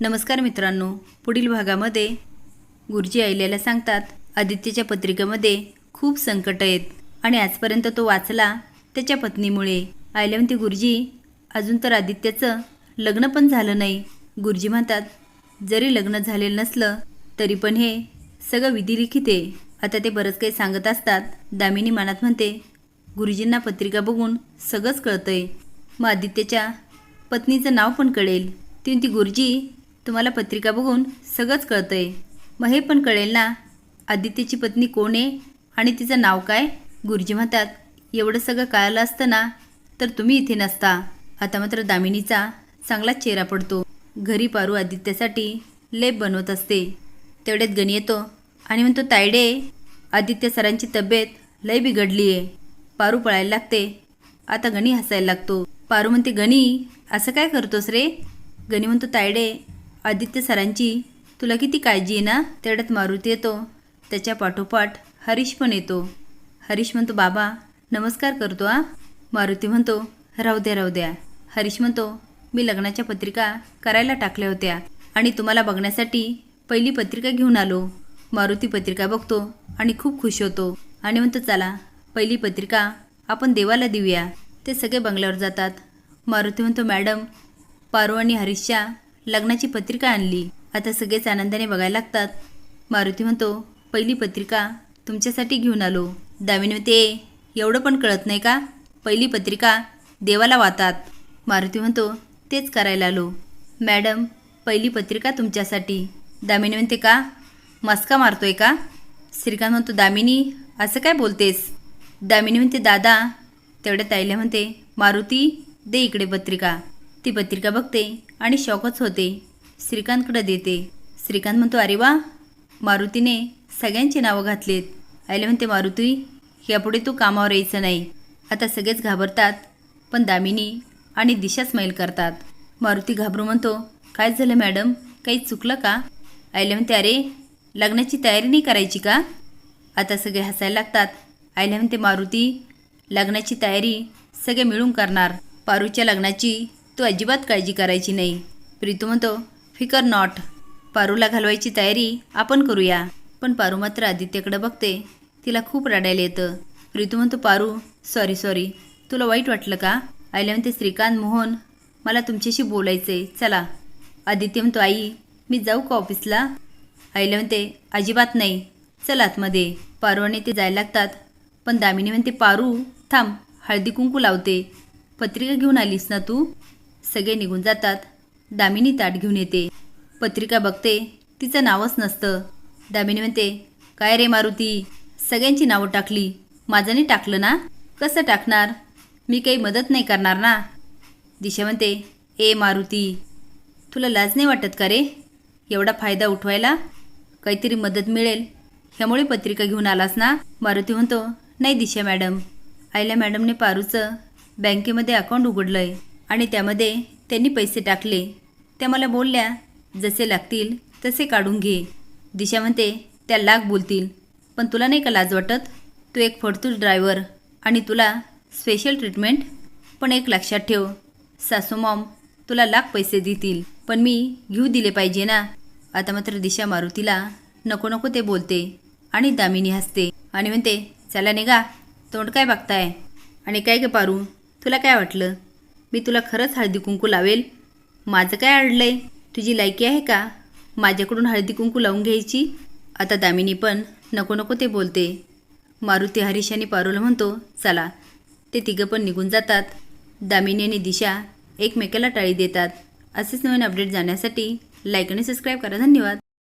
नमस्कार मित्रांनो. पुढील भागामध्ये गुरुजी आईल्याला सांगतात आदित्यच्या पत्रिकेमध्ये खूप संकट आहेत आणि आजपर्यंत तो वाचला त्याच्या पत्नीमुळे. आईला म्हणते गुरुजी अजून तर आदित्याचं लग्न पण झालं नाही. गुरुजी म्हणतात जरी लग्न झालेलं नसलं तरी पण हे सगळं विधिलिखित आहे. आता ते बरंच काही सांगत असतात. दामिनी मनात म्हणते गुरुजींना पत्रिका बघून सगळंच कळतंय. मग आदित्यच्या पत्नीचं नाव पण कळेल. ती गुरुजी तुम्हाला पत्रिका बघून सगळंच कळतंय. मग हे पण कळेल ना? आदित्यची पत्नी कोण आहे आणि तिचं नाव काय? गुरुजी म्हणतात एवढं सगळं कळालं असतं ना तर तुम्ही इथे नसता. आता मात्र दामिनीचा चांगला चेहरा पडतो. घरी पारू आदित्यसाठी लेप बनवत असते. तेवढ्यात गणी येतो आणि म्हणतो तायडे आदित्य सरांची तब्येत लय बिघडली आहे पारू पळायला लागते. आता गणी हसायला लागतो. पारू म्हणते गणी असं काय करतोस रे? गणी म्हणतो तायडे आदित्य सरांची तुला किती काळजी आहे ना? तेवढ्यात मारुती येतो. त्याच्या पाठोपाठ हरीश पण येतो. हरीश म्हणतो बाबा नमस्कार करतो आ मारुती म्हणतो राहू द्या राहू द्या. हरीश म्हणतो मी लग्नाच्या पत्रिका करायला टाकल्या होत्या आणि तुम्हाला बघण्यासाठी पहिली पत्रिका घेऊन आलो. मारुती पत्रिका बघतो आणि खूप खुश होतो आणि म्हणतो चला पहिली पत्रिका आपण देवाला देऊया. ते सगळे बंगल्यावर जातात. मारुती म्हणतो मॅडम पारू आणि हरीशच्या लग्नाची पत्रिका आणली. आता सगळेच आनंदाने बघायला लागतात. मारुती म्हणतो पहिली पत्रिका तुमच्यासाठी घेऊन आलो. दामिनी म्हणते एवढं पण कळत नाही का? पहिली पत्रिका देवाला वाहतात. मारुती म्हणतो तेच करायला आलो. मॅडम पहिली पत्रिका तुमच्यासाठी. दामिनी म्हणते का? मस्का मारतोय का? श्रीकांत म्हणतो दामिनी असं काय बोलतेस? दामिनी म्हणते दादा तेवढ्या ताईला म्हणते मारुती दे इकडे पत्रिका. ती पत्रिका बघते. आणि शॉकच होते. श्रीकांतकडे देते. श्रीकांत म्हणतो अरे वा मारुतीने सगळ्यांची नावं घातलीत. आयले म्हणते मारुती यापुढे तू कामावर यायचं नाही. आता सगळेच घाबरतात पण दामिनी आणि दिशा स्माईल करतात. मारुती घाबरू म्हणतो काय झालं मॅडम? काही चुकलं का? आयले म्हणते अरे लग्नाची तयारी नाही करायची का? आता सगळे हसायला लागतात. आयले म्हणते मारुती लग्नाची तयारी सगळे मिळून करणार. पारूच्या लग्नाची तू अजिबात काळजी करायची नाही. प्रीतू म्हणतो फिकर नॉट. पारूला घालवायची तयारी आपण करूया. पण पारू मात्र आदित्यकडे बघते तिला खूप रडायला येतं. प्रीतू म्हणतो पारू सॉरी सॉरी तुला वाईट वाटलं का? आईला म्हणते श्रीकांत मोहन मला तुमच्याशी बोलायचे चला. आदित्य म्हणतो आई मी जाऊ का ऑफिसला? आईला म्हणते अजिबात नाही. चल आतमध्ये. पारू आणि ते जायला लागतात. पण दामिनी म्हणते पारू थांब. हळदी कुंकू लावते. पत्रिका घेऊन आलीस ना तू? सगळे निघून जातात. दामिनी ताट घेऊन येते. पत्रिका बघते. तिचं नावच नसतं. दामिनी म्हणते काय रे मारुती? सगळ्यांची नावं टाकली. माझं नाही टाकलं ना? कसं टाकणार? मी काही मदत नाही करणार ना? दिशा म्हणते ए मारुती तुला लाज नाही वाटत का रे? एवढा फायदा उठवायला काहीतरी मदत मिळेल. ह्यामुळे पत्रिका घेऊन आलास ना? मारुती म्हणतो नाही दिशा मॅडम. आईला मॅडमने पारूचं बँकेमध्ये अकाउंट उघडलं आहे आणि त्यामध्ये त्यांनी पैसे टाकले. त्या मला बोलल्या जसे लागतील तसे काढून घे. दिशा म्हणते त्या लाख बोलतील पण तुला नाही का लाज वाटत? तू एक फडतूस ड्रायव्हर आणि तुला स्पेशल ट्रीटमेंट पण एक लक्षात ठेव. सासू मॉम तुला लाख पैसे देतील पण मी घेऊ दिले पाहिजे ना? आता मात्र दिशा मारुतीला नको नको ते बोलते आणि दामिनी हसते आणि म्हणते चला निघा तोंड काय बघताय? आणि काय गं पारू तुला काय वाटलं? मी तुला खरंच हळदी कुंकू लावेल. माझं काय अडलंय? तुझी लायकी आहे का? माझ्याकडून हळदी कुंकू लावून घ्यायची? आता दामिनी पण नको नको ते बोलते. मारुती हरीश आणि पारूला म्हणतो चला. ते तिघं पण निघून जातात. दामिनी आणि दिशा एकमेकाला टाळी देतात. असेच नवीन अपडेट जाण्यासाठी लाईक आणि सबस्क्राईब करा. धन्यवाद.